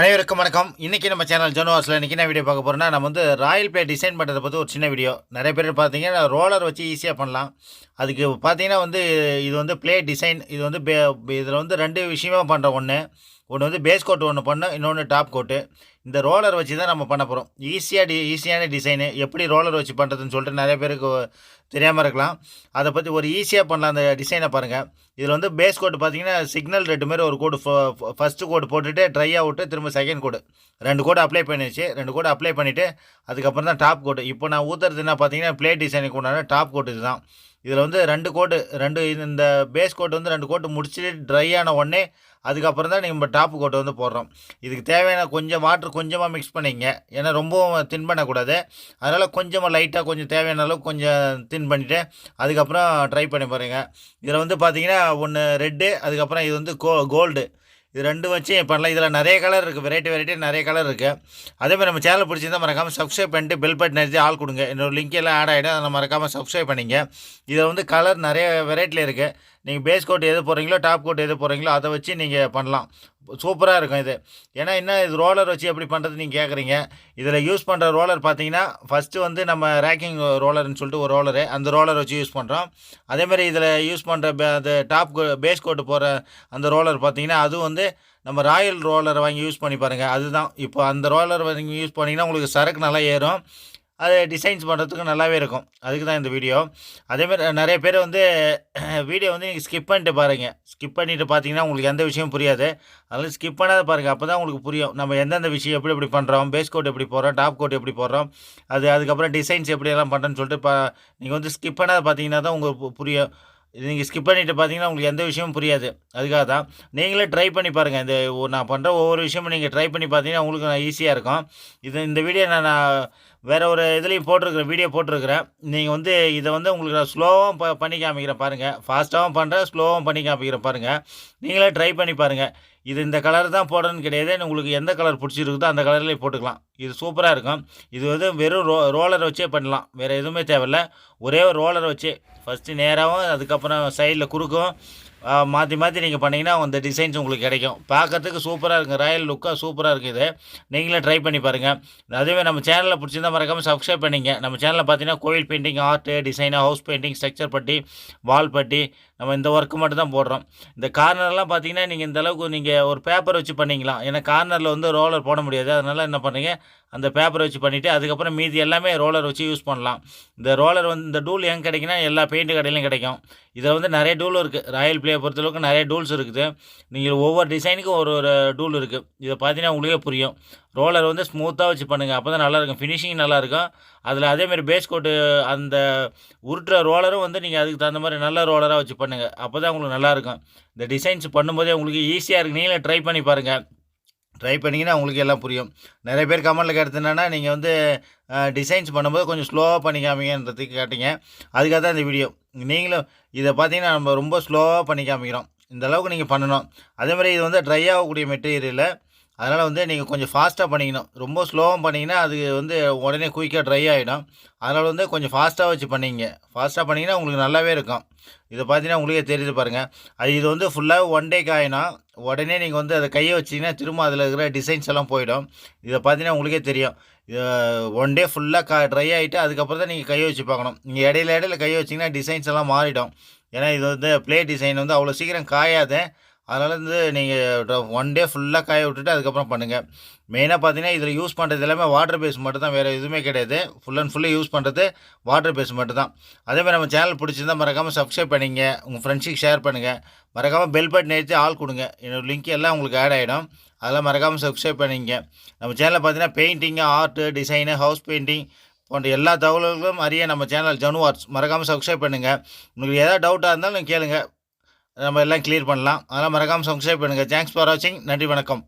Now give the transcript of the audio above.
அனைவருக்கும் வணக்கம். இன்றைக்கி நம்ம சேனல் ஜோனோவாஸில் இன்றைக்கி என்ன வீடியோ பார்க்க போகிறோம்னா நம்ம வந்து ராயல் பிளே டிசைன் பண்ணுறதை பற்றி ஒரு சின்ன வீடியோ நிறைய பேர் பார்த்தீங்கன்னா ரோலர் வச்சு ஈஸியாக பண்ணலாம். அதுக்கு பார்த்தீங்கன்னா வந்து இது வந்து ப்ளே டிசைன் இது வந்து பே இதில் வந்து ரெண்டு விஷயமா பண்ணுற ஒன்று ஒன்று வந்து பேஸ் கோட் ஒன்று பண்ணோம் இன்னொன்று டாப் கோட்டு இந்த ரோலர் வச்சு தான் நம்ம பண்ண போகிறோம் ஈஸியாக டி ஈஸியான டிசைனு எப்படி ரோலர் வச்சு பண்ணுறதுன்னு சொல்லிட்டு நிறைய பேருக்கு தெரியாமல் இருக்கலாம். அதை பற்றி ஒரு ஈஸியாக பண்ணலாம் அந்த டிசைனை பாருங்கள் இதில் வந்து பேஸ் கோட் பார்த்தீங்கன்னா சிக்னல் ரெண்டு மாதிரி ஒரு கோடு ஃபஸ்ட்டு கோடு போட்டுட்டு ட்ரை விட்டு திரும்ப செகண்ட் கோடு ரெண்டு கோடு அப்ளை பண்ணிடுச்சு. ரெண்டு கோடு அப்ளை பண்ணிவிட்டு அதுக்கப்புறம் தான் டாப் கோட்டு இப்போ நான் ஊற்றுறது என்ன பார்த்தீங்கன்னா ப்ளே டிசைனுக்கு உண்டான டாப் கோட் இதுதான். இதில் வந்து ரெண்டு கோட்டு ரெண்டு இந்த பேஸ் கோட் வந்து ரெண்டு கோட்டு முடிச்சுட்டு ட்ரை ஆன உடனே அதுக்கப்புறம் தான் நம்ம டாப்பு கோட்டை வந்து போடுறோம். இதுக்கு தேவையான கொஞ்சம் வாட்ரு கொஞ்சமாக மிக்ஸ் பண்ணிங்க. ஏன்னா ரொம்பவும் தின் பண்ணக்கூடாது. அதனால் கொஞ்சமாக லைட்டாக கொஞ்சம் தேவையான அளவுக்கு கொஞ்சம் தின் பண்ணிவிட்டு அதுக்கப்புறம் ட்ரை பண்ணி பாருங்கள் இதில் வந்து பார்த்தீங்கன்னா ஒன்று ரெட்டு அதுக்கப்புறம் இது வந்து கோ கோல்டு இது ரெண்டு வச்சு பண்ணலாம்? இதில் நிறைய கலர் இருக்குது வெரைட்டி வெரைட்டி நிறைய கலர் இருக்குது அதேமாதிரி நம்ம சேனல் பிடிச்சிருந்தால் மறக்காமல் சப்ஸ்கிரைப் பண்ணிட்டு பெல் பட்டன் நிறுத்தி ஆள் கொடுங்க. இன்னொரு லிங்க் எல்லாம் ஆட் ஆகிடும் அதை மறக்காமல் சப்ஸ்கிரைப் பண்ணிங்க. இதில் வந்து கலர் நிறைய வெரைட்டியில் இருக்குது நீங்கள் பேஸ் கோட் எது போகிறீங்களோ டாப் கோட் எது போகிறீங்களோ அதை வச்சு நீங்கள் பண்ணலாம். சூப்பராக இருக்கும் இது. ஏன்னா என்ன இது ரோலர் வச்சு எப்படி பண்ணுறது நீங்கள் கேட்குறீங்க இதில் யூஸ் பண்ணுற ரோலர் பார்த்தீங்கன்னா ஃபஸ்ட்டு வந்து நம்ம ரேக்கிங் ரோலர்னு சொல்லிட்டு ஒரு ரோலரு அந்த ரோலர் வச்சு யூஸ் பண்ணுறோம் அதேமாதிரி இதில் யூஸ் பண்ணுற அந்த டாப் பேஸ் கோட்டு போகிற அந்த ரோலர் பார்த்தீங்கன்னா அதுவும் வந்து நம்ம ராயல் ரோலரை வாங்கி யூஸ் பண்ணி பாருங்கள் அதுதான். இப்போ அந்த ரோலர் வாங்கி யூஸ் பண்ணிங்கன்னா உங்களுக்கு சரக்கு நல்லா ஏறும். அது டிசைன்ஸ் பண்ணுறதுக்கு நல்லாவே இருக்கும். அதுக்கு தான் இந்த வீடியோ அதேமாதிரி நிறைய பேர் வந்து வீடியோ வந்து நீங்கள் ஸ்கிப் பண்ணிட்டு பாருங்கள் ஸ்கிப் பண்ணிவிட்டு பார்த்தீங்கன்னா உங்களுக்கு எந்த விஷயமும் புரியாது. அதனால் ஸ்கிப் பண்ணாத பாருங்கள் அப்போ தான் உங்களுக்கு புரியும். நம்ம எந்தெந்த விஷயம் எப்படி எப்படி பண்ணுறோம் பேஸ் கோட் எப்படி போடுறோம் டாப் கோட் எப்படி போடுறோம் அது அதுக்கப்புறம் டிசைன்ஸ் எப்படி எல்லாம் பண்ணுறேன்னு சொல்லிட்டு பா நீங்கள் வந்து ஸ்கிப் பண்ணாத பார்த்தீங்கன்னா தான் உங்களுக்கு புரியும். இது நீங்கள் ஸ்கிப் பண்ணிவிட்டு பார்த்தீங்கன்னா உங்களுக்கு எந்த விஷயமும் புரியாது. அதுக்காக தான் நீங்களே ட்ரை பண்ணி பாருங்கள் இந்த நான் பண்ணுற ஒவ்வொரு விஷயமும் நீங்கள் ட்ரை பண்ணி பார்த்தீங்கன்னா உங்களுக்கு ஈஸியாக இருக்கும். இது இந்த வீடியோ நான் வேறு ஒரு இதுலேயும் போட்டிருக்கிறேன் வீடியோ போட்டிருக்கிறேன் நீங்கள் வந்து இதை வந்து உங்களுக்கு நான் ஸ்லோவாகவும் ப பண்ணி காமிக்கிறேன் பாருங்கள் ஃபாஸ்ட்டாகவும் பண்ணுறேன் ஸ்லோவாகவும் பண்ணி காமிக்கிறேன் பாருங்கள் நீங்களே ட்ரை பண்ணி பாருங்கள் இது இந்த கலர் தான் போடணும்னு கிடையாது. உங்களுக்கு எந்த கலர் பிடிச்சிருக்குதோ அந்த கலர்லேயே போட்டுக்கலாம். இது சூப்பராக இருக்கும். இது வந்து வெறும் ரோ ரோலரை வச்சே பண்ணலாம். வேறு எதுவுமே தேவையில்ல. ஒரே ஒரு ரோலரை வச்சே ஃபஸ்ட்டு நேராகவும் அதுக்கப்புறம் சைடில் குறுக்கும் மாற்றி மாற்றி நீங்கள் பண்ணிங்கன்னா அந்த டிசைன்ஸ் உங்களுக்கு கிடைக்கும். பார்க்கறதுக்கு சூப்பராக இருக்குது ராயல் லுக்காக சூப்பராக இருக்குது. நீங்களே ட்ரை பண்ணி பாருங்கள் அதுவே நம்ம சேனலில் பிடிச்சிருந்தா மறக்காமல் சப்ஸ்கிரைப் பண்ணிங்க. நம்ம சேனலில் பார்த்தீங்கன்னா கோயில் painting art design house painting structure putty wall putty நம்ம இந்த ஒர்க்கு மட்டும் தான் போடுறோம். இந்த கார்னர்லாம் பார்த்தீங்கன்னா நீங்கள் இந்த அளவுக்கு நீங்கள் ஒரு பேப்பர் வச்சு பண்ணிக்கலாம். ஏன்னா கார்னரில் வந்து ரோலர் போட முடியாது. அதனால் என்ன பண்ணுறீங்க அந்த பேப்பரை வச்சு பண்ணிவிட்டு அதுக்கப்புறம் மீதி எல்லாமே ரோலர் வச்சு யூஸ் பண்ணலாம். இந்த ரோலர் வந்து இந்த டூல் எங்கே கிடைக்குன்னா எல்லா பெயிண்ட் கடையிலையும் கிடைக்கும். இதில் வந்து நிறைய டூல் இருக்குது ராயல் பிளே பொறுத்தளவுக்கு நிறைய டூல்ஸ் இருக்குது. நீங்கள் ஒவ்வொரு டிசைனுக்கும் ஒரு ஒரு டூல் இருக்குது இதை பார்த்தீங்கன்னா உங்களுக்கே புரியும். ரோலர் வந்து ஸ்மூத்தாக வச்சு பண்ணுங்கள் அப்போ தான் நல்லாயிருக்கும். ஃபினிஷிங் நல்லாயிருக்கும். அதில் அதேமாரி பேஸ் கோட்டு அந்த உருட்டுற ரோலரும் வந்து நீங்கள் அதுக்கு தகுந்த மாதிரி நல்ல ரோலராக வச்சு பண்ணுங்கள் அப்போ தான் உங்களுக்கு நல்லாயிருக்கும். இந்த டிசைன்ஸ் பண்ணும்போதே உங்களுக்கு ஈஸியாக இருக்குது நீங்களே ட்ரை பண்ணி பாருங்கள் ட்ரை பண்ணிங்கன்னா உங்களுக்கு எல்லாம் புரியும். நிறைய பேர் கமெண்ட்டில் கேட்டது என்னென்னா நீங்கள் வந்து டிசைன்ஸ் பண்ணும்போது கொஞ்சம் ஸ்லோவாக பண்ணி காமிங்கன்றதுக்கு கேட்டிங்க. அதுக்காக தான் இந்த வீடியோ நீங்களும் இதை பார்த்தீங்கன்னா நம்ம ரொம்ப ஸ்லோவாக பண்ணி காமிக்கிறோம். இந்த அளவுக்கு நீங்கள் பண்ணணும். அதேமாதிரி இது வந்து ட்ரை ஆகக்கூடிய மெட்டீரியலில் அதனால் வந்து நீங்கள் கொஞ்சம் ஃபாஸ்ட்டாக பண்ணிக்கணும். ரொம்ப ஸ்லோவாக பண்ணிங்கன்னா அது வந்து உடனே குயிக்காக ட்ரை ஆகிடும் அதனால் வந்து கொஞ்சம் ஃபாஸ்ட்டாக வச்சு பண்ணிங்க ஃபாஸ்ட்டாக பண்ணிங்கன்னா உங்களுக்கு நல்லாவே இருக்கும். இதை பார்த்தீங்கன்னா உங்களுக்கே தெரியுது பாருங்கள் அது இது வந்து ஃபுல்லாக ஒன் டே காயினா உடனே நீங்கள் வந்து அதை கையை வச்சிங்கன்னா திரும்ப அதில் இருக்கிற டிசைன்ஸ் எல்லாம் போயிடும். இதை பார்த்தீங்கன்னா உங்களுக்கே தெரியும். ஒன் டே ஃபுல்லாக கா ட்ரை ஆகிட்டு அதுக்கப்புறம் தான் நீங்கள் கையை வச்சு பார்க்கணும். நீங்கள் இடையில இடையில கையை வச்சிங்கன்னா டிசைன்ஸ் எல்லாம் மாறிடும். ஏன்னா இது வந்து ப்ளே டிசைன் வந்து அவ்வளோ சீக்கிரம் காயாது அதனால் வந்து நீங்கள் ஒன் டே ஃபுல்லாக காய விட்டுட்டு அதுக்கப்புறம் பண்ணுங்கள் மெயினாக பார்த்தீங்கன்னா இதில் யூஸ் பண்ணுறது எல்லாமே வாட்டர் பேஸ் மட்டும் தான் வேறு எதுவுமே கிடையாது. ஃபுல் அண்ட் ஃபுல்லி யூஸ் பண்ணுறது வாட்டர் பேஸ் மட்டும் தான் அதேமாதிரி நம்ம சேனல் பிடிச்சிருந்தால் மறக்காமல் சப்ஸ்கிரைப் பண்ணிங்க. உங்கள் ஃப்ரெண்ட்ஸுக்கு ஷேர் பண்ணுங்கள் மறக்காமல் பெல் பட்டன் நிறுத்தி ஆள் கொடுங்க. என்னோடய லிங்க் எல்லாம் உங்களுக்கு ஆட் ஆகிடும் அதெல்லாம் மறக்காமல் சப்ஸ்கிரைப் பண்ணிங்க. நம்ம சேனலில் பார்த்தீங்கன்னா painting art design house painting போன்ற எல்லா தகவல்களும் அறிய நம்ம சேனல் ஜனு ஆர்ட்ஸ் மறக்காமல் சப்ஸ்கிரைப் பண்ணுங்கள் உங்களுக்கு எதாவது டவுட்டாக இருந்தாலும் கேளுங்கள் நம்ம எல்லாம் கிளியர் பண்ணலாம். அதெல்லாம் மறக்காமல் சப்ஸ்கிரைப் பண்ணுங்கள் தேங்க்ஸ் ஃபார் வாட்சிங் நன்றி வணக்கம்.